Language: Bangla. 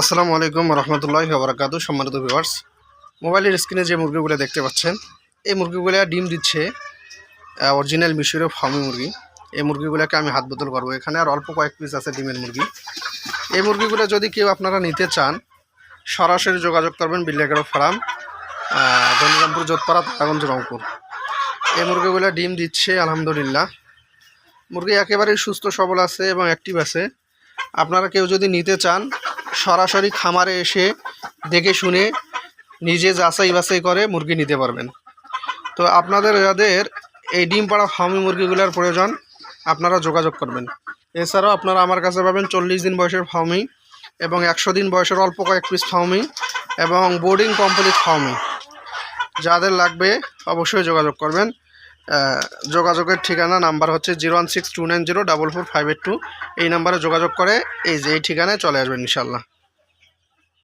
আসসালামু আলাইকুম রহমতুল্লাহ বরাকাতু সম্মানিত ভিউয়ার্স মোবাইলের স্ক্রিনে যে মুরগিগুলো দেখতে পাচ্ছেন, এই মুরগিগুলো ডিম দিচ্ছে অরিজিনাল মিশরীয় ফার্মি মুরগি। এই মুরগিগুলোকে আমি হাত বোতল করব এখানে, আর অল্প কয়েক পিস আছে ডিমের মুরগি। এই মুরগিগুলো যদি কেউ আপনারা নিতে চান, সরাসরি যোগাযোগ করবেন বিল্লাগড় ফার্ম গঞ্জরামপুর যোধপাড়া তারাগঞ্জ, রংপুর। এই মুরগিগুলো ডিম দিচ্ছে, আলহামদুলিল্লাহ। মুরগি একেবারেই সুস্থ, সবল আছে এবং অ্যাক্টিভ আছে। আপনারা কেউ যদি নিতে চান সরাসরি খামারে এসে দেখে শুনে নিজে যাচাই বাছাই করে মুরগি নিতে পারবেন। তো আপনাদের, যাদের এই ডিম পাড়া ফার্মি মুরগিগুলোর প্রয়োজন, আপনারা যোগাযোগ করবেন। এছাড়াও আপনারা আমার কাছে পাবেন চল্লিশ দিন বয়সের ফার্মি এবং একশো দিন বয়সের অল্প কয়েক পিস ফার্মি এবং বোর্ডিং কমপ্লিট ফার্মি। যাদের লাগবে অবশ্যই যোগাযোগ করবেন। যোগাযোগের ঠিকানা নাম্বার হচ্ছে zero one six two nine zero double four five eight two. এই নাম্বারে যোগাযোগ করে এই যে এই ঠিকানায় চলে আসবেন ইনশাল্লাহ।